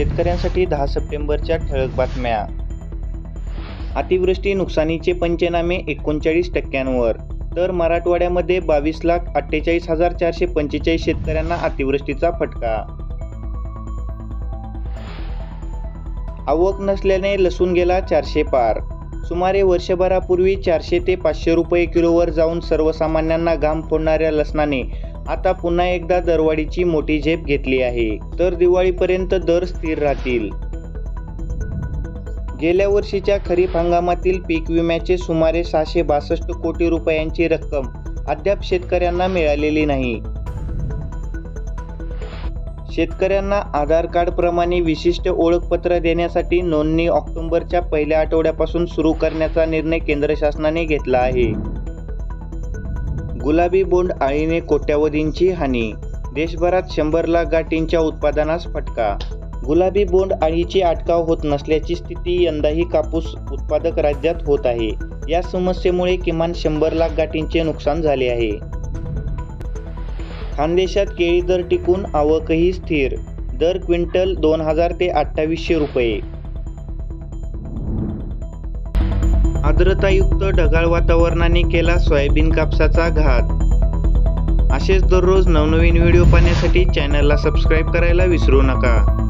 शेतकऱ्यांसाठी दहा सप्टेंबरच्या ठळक बातम्या. अतिवृष्टी नुकसानीचे पंचनामे एकोणचाळीस टक्क्यांवर. तर मराठवाड्यामध्ये बावीस लाख अठ्ठेचाळीस हजार चारशे पंचेचाळीस शेतकऱ्यांना अतिवृष्टीचा फटका. आवक नसल्याने लसूण गेला चारशे पार. सुमारे वर्षभरापूर्वी चारशे ते पाचशे रुपये किलोवर जाऊन सर्वसामान्यांना घाम फोडणाऱ्या लसणाने आता पुन्हा एकदा दरवाढीची मोठी झेप घेतली आहे. तर दिवाळीपर्यंत दर स्थिर राहतील. गेल्या वर्षीच्या खरीप हंगामातील पीक विम्याचे सुमारे सहाशे बासष्ट कोटी रुपयांची रक्कम अद्याप शेतकऱ्यांना मिळालेली नाही. शेतकऱ्यांना आधार कार्ड प्रमाणे विशिष्ट ओळखपत्र देण्यासाठी नोंदणी ऑक्टोबरच्या पहिल्या आठवड्यापासून सुरू करण्याचा निर्णय केंद्र शासनाने घेतला आहे. गुलाबी बोंड आळीने कोट्यावधींची हानी देशभरात शंभर लाख गाठींच्या उत्पादनास फटका. गुलाबी बोंड आळीची अटकाव होत नसल्याची स्थिती यंदाही कापूस उत्पादक राज्यात होत आहे. या समस्येमुळे किमान शंभर लाख गाठींचे नुकसान झाले आहे. खानदेशात केळी दर टिकून आवकही स्थिर. दर क्विंटल दोन हजार ते अठ्ठावीसशे रुपये. आर्द्रतायुक्त ढगाळ वातावरणाने केला सोयाबीन कापसाचा घात. असेच दररोज नवनवीन व्हिडिओ पाहण्यासाठी चॅनलला सबस्क्राईब करायला विसरू नका.